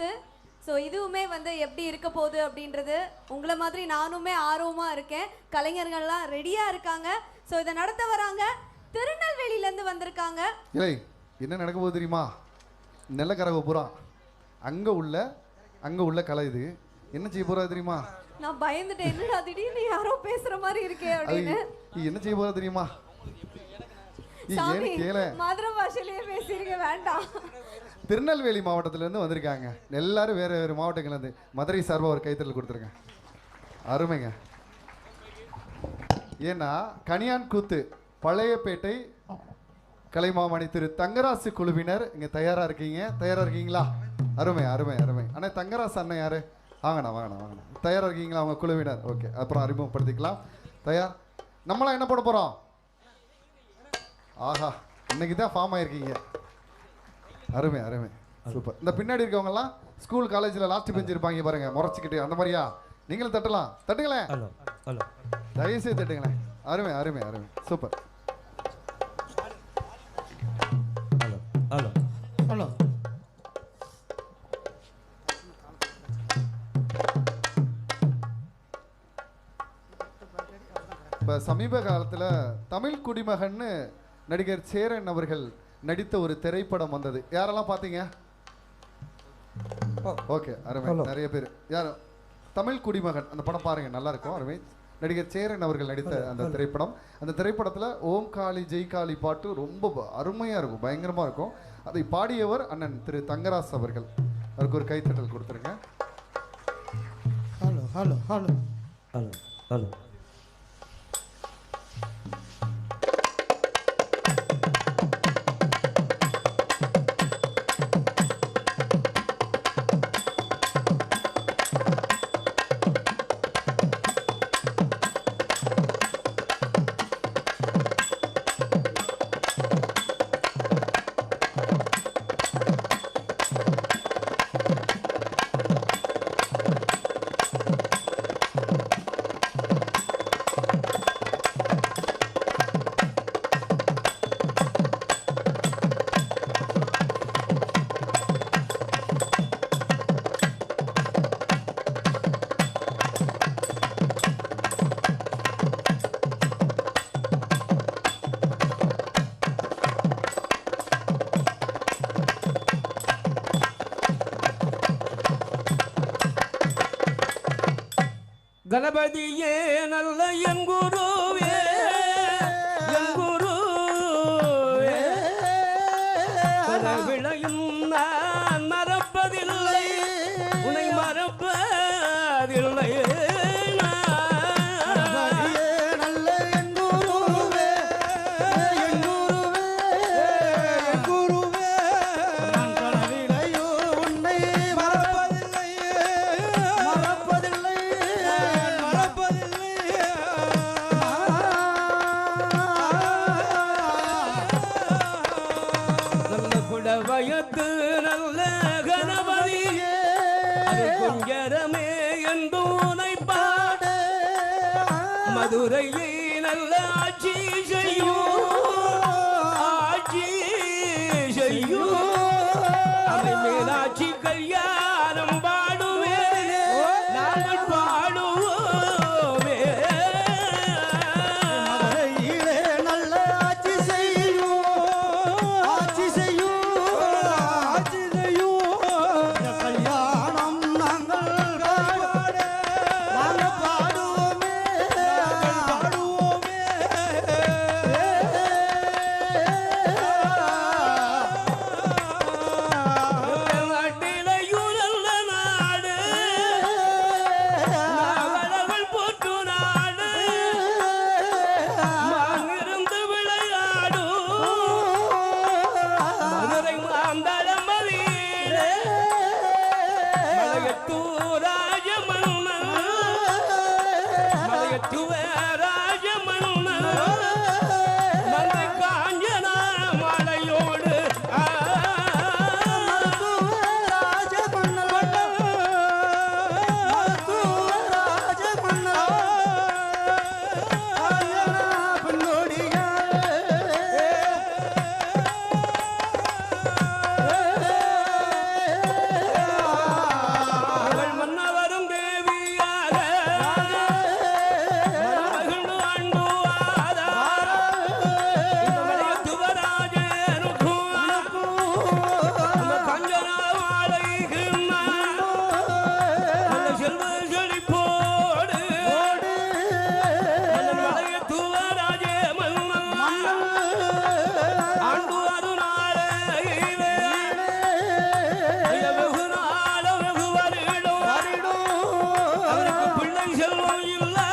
கூத்து ஸோ இதுவுமே வந்து எப்படி இருக்க போகுது? அப்படின்றது உங்களை மாதிரி நானுமே ஆர்வமாக இருக்கேன். கலைஞர்கள்லாம் ரெடியாக இருக்காங்க. ஸோ இதை நடத்த வராங்க. திருநெல்வேலியிலேருந்து வந்திருக்காங்க. இல்லை என்ன நடக்க போகுது தெரியுமா? நெல்லக்கரவை பூரா. அங்கே உள்ள அங்கே உள்ள கலை இது. என்ன செய்ய போறா தெரியுமா? நான் பயந்துட்டேன். என்னடா திடீர்னு யாரோ பேசுற மாதிரி இருக்கே அப்படின்னு. என்ன செய்ய போறா தெரியுமா? சாமி மதுரை பாஷையிலேயே பேசிருக்க வேண்டாம். திருநெல்வேலி மாவட்டத்திலேருந்து வந்திருக்காங்க. எல்லாரும் வேறு வேறு மாவட்டங்கள்லேருந்து மதுரை சார்பாக ஒரு கைத்தறல் கொடுத்துருங்க. அருமைங்க. ஏன்னா கனியான் கூத்து பழையப்பேட்டை கலைமாமணி திரு தங்கராசு குழுவினர் இங்கே தயாராக இருக்கீங்க. தயாராக இருக்கீங்களா? அருமை அருமை அருமை. அண்ணா தங்கராசு அண்ணன் யாரு? வாங்கண்ணா வாங்கண்ணா வாங்கண்ணா. தயாராக இருக்கீங்களா அவங்க குழுவினர்? ஓகே அப்புறம் அறிமுகப்படுத்திக்கலாம். தயார் நம்மளாம் என்ன போட போகிறோம் ஆஹா இன்னைக்கு தான் ஃபார்ம் ஆயிருக்கீங்க. அருமை அருமை. சூப்பர் இந்த பின்னாடி இருக்கவங்கலாம் ஸ்கூல் காலேஜில் லாஸ்ட் பெஞ்ச் இருப்பாங்க பாருங்க முறைச்சிக்கிட்டு அந்த மாதிரியா? நீங்களும் தட்டலாம். தட்டுங்களேன். Hello hello. தயவுசெய்து தட்டுங்களேன். அருமை அருமை அருமை. Super hello hello. ஹலோ. இப்போ சமீப காலத்தில் தமிழ் குடிமகன்னு நடிகர் சேரன் அவர்கள் நடித்த ஒரு திரைப்படம் வந்தது. யாரெல்லாம் பார்த்தீங்க? ஓகே அருமை. நிறைய பேர். யார்? தமிழ் குடிமகன். அந்த படம் பாருங்க நல்லா இருக்கும் அருமை. நடிகர் சேரன் அவர்கள் நடித்த அந்த திரைப்படம். அந்த திரைப்படத்தில் ஓம் காளி ஜெய் காளி பாட்டு ரொம்ப ப- அருமையா இருக்கும் பயங்கரமா இருக்கும். அதை பாடியவர் அண்ணன் திரு தங்கராஸ் அவர்கள். அவருக்கு ஒரு கைத்தட்டல் கொடுத்துருங்க. Hello hello hello. Hello hello. கணபதியே நல்ல எங்குருவே எங்குருவே பல விளையும் நான் மதுரையை நல்ல ஆட்சி செய்யும். love.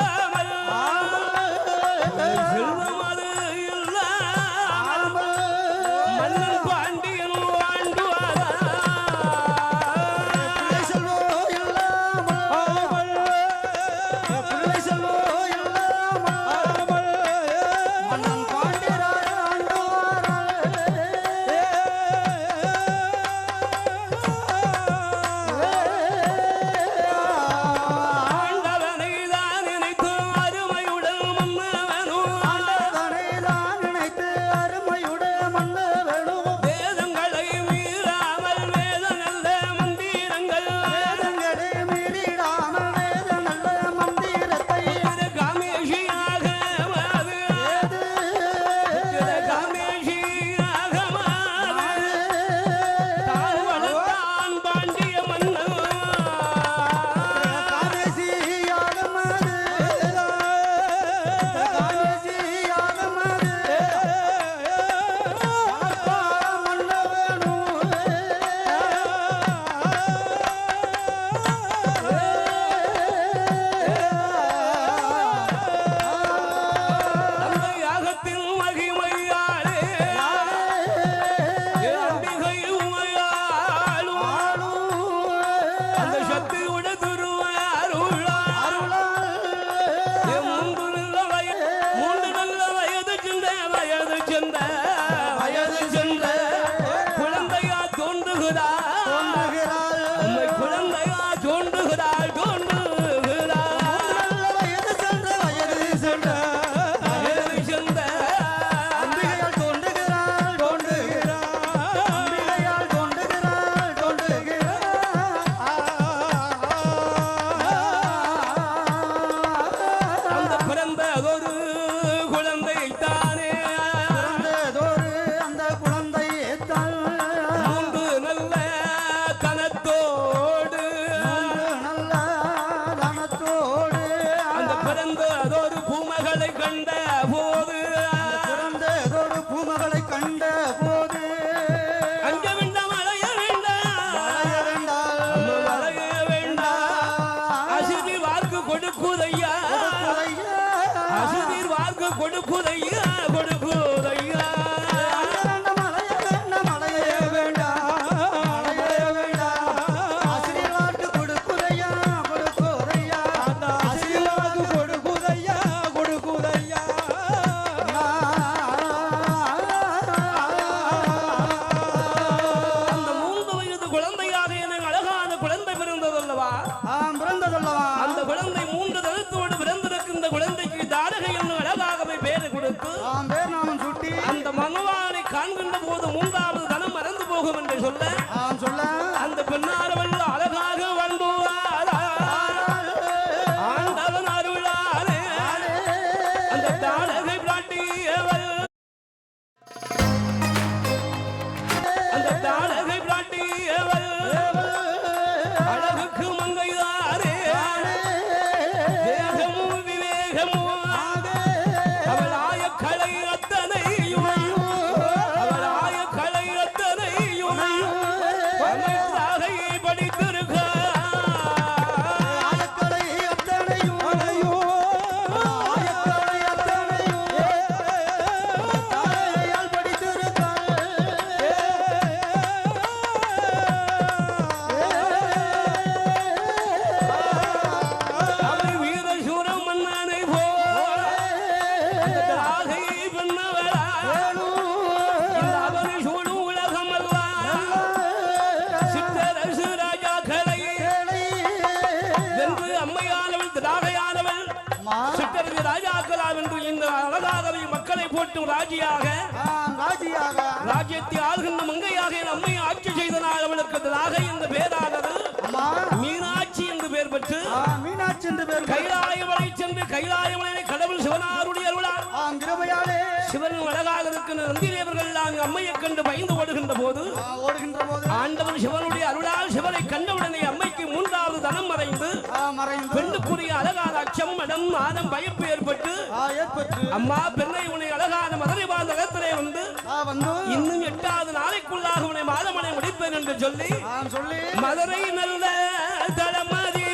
그다 திராகை என்ற பேரானது மீனாட்சி என்று பெயர் பெற்று மீனாட்சி என்று பேர் கைலாயமலை சென்று கைலாயமலை கடவுள் சிவனாருடைய கிருபையாலே. சிவன் அழகாக இருக்கிற நந்திதேவர்கள் அங்கு அம்மையை கண்டு பயந்து பெண்ணுக்குரிய அழகான அச்சம் மடம் மானம் பயப்பு ஏற்பட்டு அம்மா பெண்ணை உன்னை அழகான மதுரை வாழ்ந்த இடத்திலே வந்து. இன்னும் எட்டாவது நாளைக்குள்ளாக உன்னை மாதமனை முடிப்பேன் என்று சொல்லி சொல்லி. மதுரை நல்ல தளமதியிலே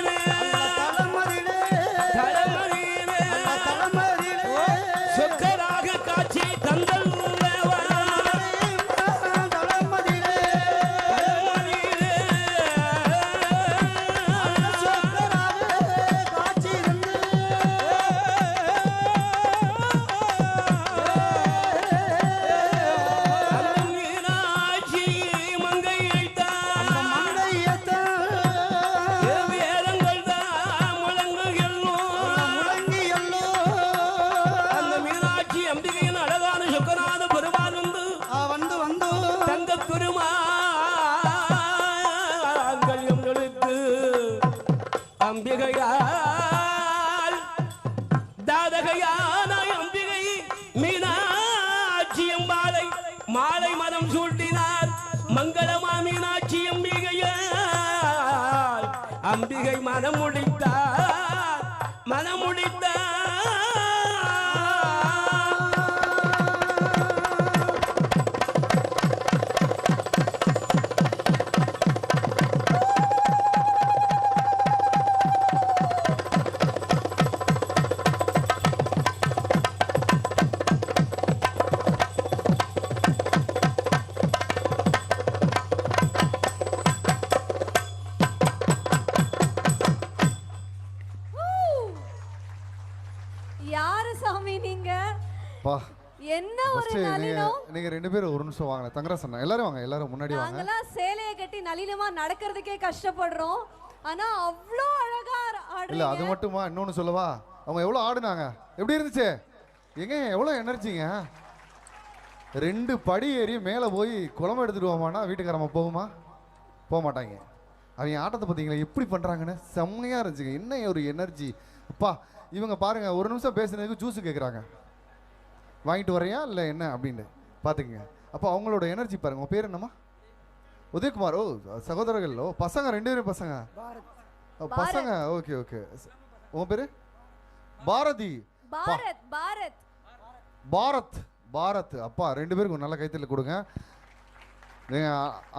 அம்பிகை மனமுடித்தார். முடித்தார் ஒரு நிமிஷம் வாங்க தங்கராஜ் அண்ணா எல்லாரும் வாங்க. எல்லாரும் முன்னாடி வாங்க. நாங்கெல்லாம் சேலையை கட்டி நளினமா நடக்கிறதுக்கே கஷ்டப்படுறோம். ஆனா அவ்வளோ அழகா இல்ல அது ஆடுறீங்க மட்டுமா? இன்னொன்னு சொல்லவா? அவங்க எவ்வளவு ஆடுனாங்க? எப்படி இருந்துச்சு? எங்க எவ்வளவு எனர்ஜிங்க? ரெண்டு படி ஏறி மேலே போய் குழம்பு எடுத்துட்டு போமானா வீட்டுக்காரம்மா போகுமா? போக மாட்டாங்க. அவங்க ஆட்டத்தை பார்த்தீங்களா? எப்படி பண்ணுறாங்கன்னு செம்மையாக இருந்துச்சுங்க. என்ன ஒரு எனர்ஜி? அப்பா இவங்க பாருங்க ஒரு நிமிஷம் பேசுனதுக்கு ஜூஸ் கேட்குறாங்க வாங்கிட்டு வரையா இல்லை என்ன? அப்படின்னு பார்த்துக்குங்க அப்போ அவங்களோட எனர்ஜி பாருங்க. உங்கள் பேர் என்னம்மா? உதயகுமார். ஓ சகோதரர்கள் ஓ பசங்க ரெண்டு பேரும் பசங்க? பசங்க. Okay okay. உன் பேர்? பாரதி. பாரத் பாரத். பாரத். பாரத். அப்பா ரெண்டு பேருக்கும் நல்ல கைத்தறி கொடுங்க.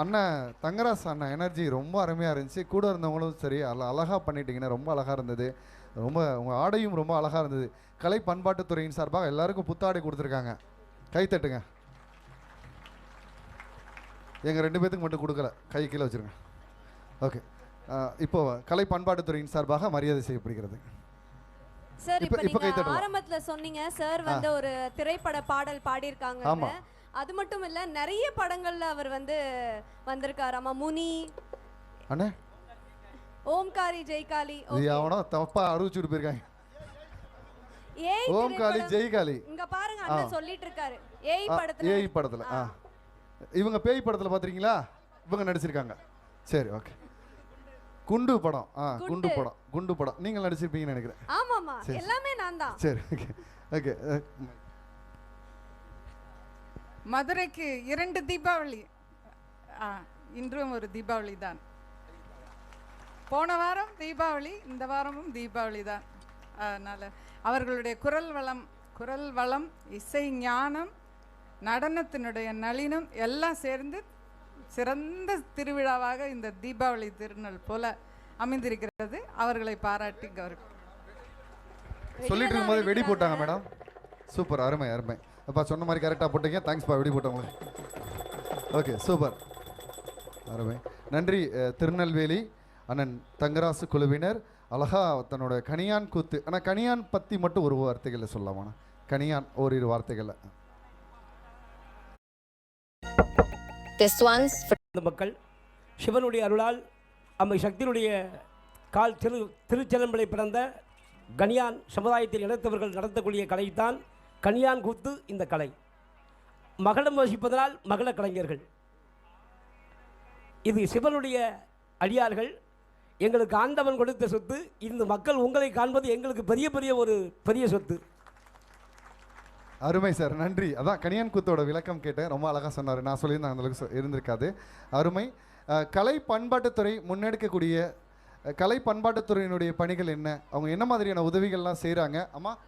அண்ணன் தங்கராஜ் அண்ணன் எனர்ஜி ரொம்ப அருமையாக இருந்துச்சு. கூட இருந்தவங்களும் சரி அல அழகாக பண்ணிட்டீங்கன்னா ரொம்ப அழகாக இருந்தது. ரொம்ப உங்கள் ஆடையும் ரொம்ப அழகாக இருந்தது. கலை பண்பாட்டுத்துறையின் சார்பாக எல்லாருக்கும் புத்தாடை கொடுத்துருக்காங்க. கைத்தட்டுங்க. எங்கள் ரெண்டு பேத்துக்கு மட்டும் கொடுக்கல. கை கீழே வச்சுருங்க. ஓகே இப்போ கலை பண்பாட்டுத்துறையின் சார்பாக மரியாதை செய்யப்படுகிறது. சார் இப்ப- நீங்க. ஆரம்பத்துல சொன்னீங்க சார் வந்து ஒரு திரைப்பட பாடல் பாடியிருக்காங்க. அது மட்டும் இல்ல நிறைய படங்கள்ல அவர் வந்து வந்திருக்காராமா முனி. அண்ணே. ஓம்காரி ஜெய்காலி இது அவனோ தப்பா அறிவிச்சுட்டு போயிருக்காங்க. ஏய் ஓம் காளி திரைப்படம். ஜெய் காளி இங்க பாருங்க அண்ணன் சொல்லிட்டு இருக்காரு. ஏய் படத்துல. ஏய் படத்துல. இவங்க பேய் படத்துல பாத்திருக்கீங்களா? இவங்க நடிச்சிருக்காங்க. சரி ஓகே குண்டு படம். ஆ குண்டு. படம். குண்டு படம். நீங்க நடிச்சிருப்பீங்கன்னு நினைக்கிறேன். ஆமாமா. எல்லாமே நான் தான். சரி ஓகே ஓகே மதுரைக்கு இரண்டு தீபாவளி. ஆ, இன்றும் ஒரு தீபாவளி தான். போன வாரம் தீபாவளி இந்த வாரமும் தீபாவளி தான். அதனால் அவர்களுடைய குரல் வளம் குரல் வளம் இசை ஞானம் நடனத்தினுடைய நளினம் எல்லாம் சேர்ந்து சிறந்த திருவிழாவாக இந்த தீபாவளி திருநாள் போல அமைந்திருக்கிறது. அவர்களை பாராட்டி கௌரவம் சொல்லிட்டு இருக்கும்போது வெடி போட்டாங்க மேடம். சூப்பர் அருமை அருமை. அப்பா சொன்ன மாதிரி கரெக்டாக போட்டீங்க. தேங்க்ஸ்ப்பா வெடி போட்டவங்க ஓகே சூப்பர். அருமை. நன்றி திருநெல்வேலி அண்ணன் தங்கராசு குழுவினர். அழகா தன்னோட கனியான் கூத்து ஆனால் கனியான் பற்றி மட்டும் ஒரு வார்த்தைகளில் சொல்லலாமாண்ணா? கனியான் ஓரிரு வார்த்தைகளில். This one's for இந்த மக்கள் சிவனுடைய அருளால் அம்மை சக்தியினுடைய கால் திரு திருச்செலம்பலை பிறந்த கனியான் சமுதாயத்தில் இணைத்தவர்கள் நடத்தக்கூடிய கலைத்தான் கனியான் கூத்து இந்த கலை. மகளம் வசிப்பதனால் மகள கலைஞர்கள். இது சிவனுடைய அடியார்கள். எங்களுக்கு ஆண்டவன் கொடுத்த சொத்து இந்த மக்கள் உங்களை காண்பது எங்களுக்கு பெரிய பெரிய ஒரு பெரிய சொத்து. அருமை சார் நன்றி. அதான் கனியான் கூத்தோட விளக்கம் கேட்டேன். ரொம்ப அழகாக சொன்னார். நான் சொல்லியிருந்தேன் அந்த அளவுக்கு சொ- இருந்திருக்காது. அருமை. கலை பண்பாட்டுத்துறை முன்னெடுக்கக்கூடிய கலை பண்பாட்டுத்துறையினுடைய பணிகள் என்ன? அவங்க என்ன மாதிரியான உதவிகள்லாம் செய்கிறாங்க அம்மா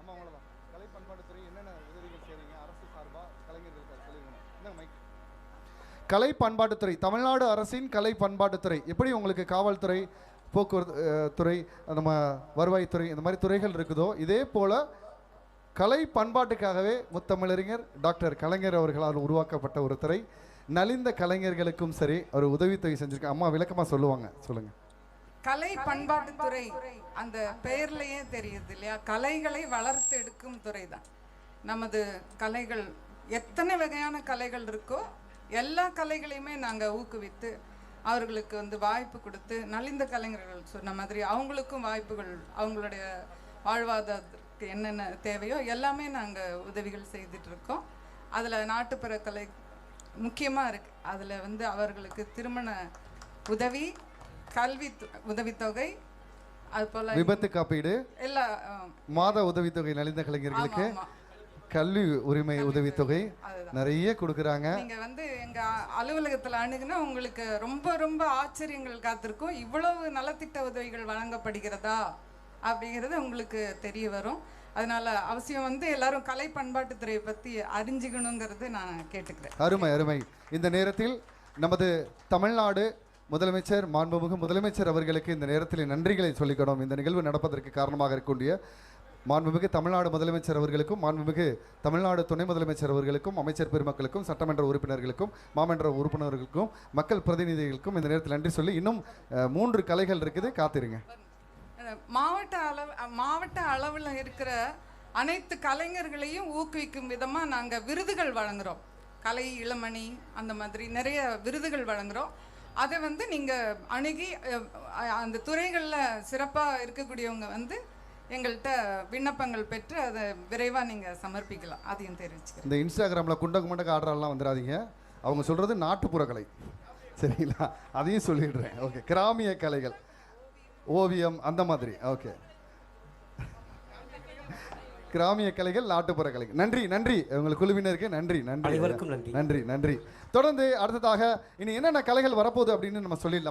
அம்மா அவ்வளோதான் கலை பண்பாட்டுத்துறை என்னென்ன உதவிகள் செய்கிறீங்க அரசு சார்பாக கலைஞர்களுக்கு கலை பண்பாட்டுத்துறை தமிழ்நாடு அரசின் கலை பண்பாட்டுத்துறை. எப்படி உங்களுக்கு காவல்துறை போக்குவரத்து துறை நம்ம வருவாய்த்துறை இந்த மாதிரி துறைகள் இருக்குதோ இதே போல் கலை பண்பாட்டுக்காகவே முத்தமிழறிஞர் டாக்டர் கலைஞர் அவர்களால் உருவாக்கப்பட்ட ஒரு துறை நலிந்த கலைஞர்களுக்கும் சரி ஒரு உதவித்தொகை செஞ்சிருக்காங்க அம்மா விளக்கமாக சொல்லுவாங்க சொல்லுங்க. கலை பண்பாட்டுத்துறை அந்த பெயர்லேயே தெரியுது இல்லையா? கலைகளை வளர்த்து எடுக்கும் துறை தான் நமது கலைகள் எத்தனை வகையான கலைகள் இருக்கோ எல்லா கலைகளையுமே நாங்கள் ஊக்குவித்து அவர்களுக்கு வந்து வாய்ப்பு கொடுத்து நலிந்த கலைஞர்கள் சொன்ன மாதிரி அவங்களுக்கும் வாய்ப்புகள் அவங்களுடைய வாழ்வாதாரத்திற்கு என்னென்ன தேவையோ எல்லாமே நாங்கள் உதவிகள் செய்துட்டு இருக்கோம் அதில் நாட்டுப்புற கலை முக்கியமாக இருக்குது அதில் வந்து அவர்களுக்கு திருமண உதவி கல்வி உதவித்தொகை அது போல் விபத்து காப்பீடு எல்லா மாத உதவித்தொகை நலிந்த கலைஞர்களுக்கு. கல்வி உரிமை உதவித்தொகை நிறைய கொடுக்குறாங்க. நீங்க வந்து எங்க அ- அலுவலகத்துல அணுகுனா உங்களுக்கு ரொம்ப ரொம்ப ஆச்சரியங்கள் காத்திருக்கும். இவ்வளவு நலத்திட்ட உதவிகள் வழங்கப்படுகிறதா? அப்படிங்கிறது உங்களுக்கு தெரிய வரும். அதனால அவசியம் வந்து எல்லாரும் கலை பண்பாட்டுத்துறையை பத்தி அறிஞ்சுக்கணுங்கிறது நான் கேட்டுக்கிறேன். அருமை அருமை. இந்த நேரத்தில் நமது தமிழ்நாடு முதலமைச்சர் மாண்புமிகு முதலமைச்சர் அவர்களுக்கு இந்த நேரத்தில் நன்றிகளை சொல்லிக்கணும். இந்த நிகழ்வு நடப்பதற்கு காரணமாக இருக்கக்கூடிய மாண்புமிகு தமிழ்நாடு முதலமைச்சர் அவர்களுக்கும் மாண்புமிகு தமிழ்நாடு துணை முதலமைச்சர் அவர்களுக்கும் அமைச்சர் பெருமக்களுக்கும் சட்டமன்ற உறுப்பினர்களுக்கும் மாமன்ற உறுப்பினர்களுக்கும் மக்கள் பிரதிநிதிகளுக்கும் இந்த நேரத்தில் நன்றி சொல்லி இன்னும் மூன்று கலைகள் இருக்குது. காத்திருங்க. மாவட்ட அளவு மாவட்ட அளவில் இருக்கிற அனைத்து கலைஞர்களையும் ஊக்குவிக்கும் விதமாக நாங்கள் விருதுகள் வழங்குறோம். கலை இளமணி அந்த மாதிரி நிறைய விருதுகள் வழங்குகிறோம் அதை வந்து நீங்கள் அணுகி அந்த துறைகளில் சிறப்பாக இருக்கக்கூடியவங்க வந்து எங்கள்கிட்ட விண்ணப்பங்கள் பெற்று அதை விரைவாக நீங்கள் சமர்ப்பிக்கலாம். அதையும் தெரிவிச்சுக்கிறேன். இந்த இன்ஸ்டாகிராமில் குண்டக்கு முண்டக்கு ஆடுறாலாம் வந்துடாதீங்க. அவங்க சொல்கிறது நாட்டுப்புற கலை. சரிங்களா? அதையும் சொல்லிடுறேன். ஓகே. கிராமிய கலைகள். ஓவியம் அந்த மாதிரி. ஓகே கிராமிய கலைகள் நாட்டுப்புற கலைகள். நன்றி நன்றி. உங்கள் குழுவினருக்கு நன்றி நன்றி. நன்றி. நன்றி நன்றி. தொடர்ந்து அடுத்ததாக இனி என்னென்ன கலைகள் வரப்போகுது அப்படின்னு நம்ம சொல்லிடலாம்.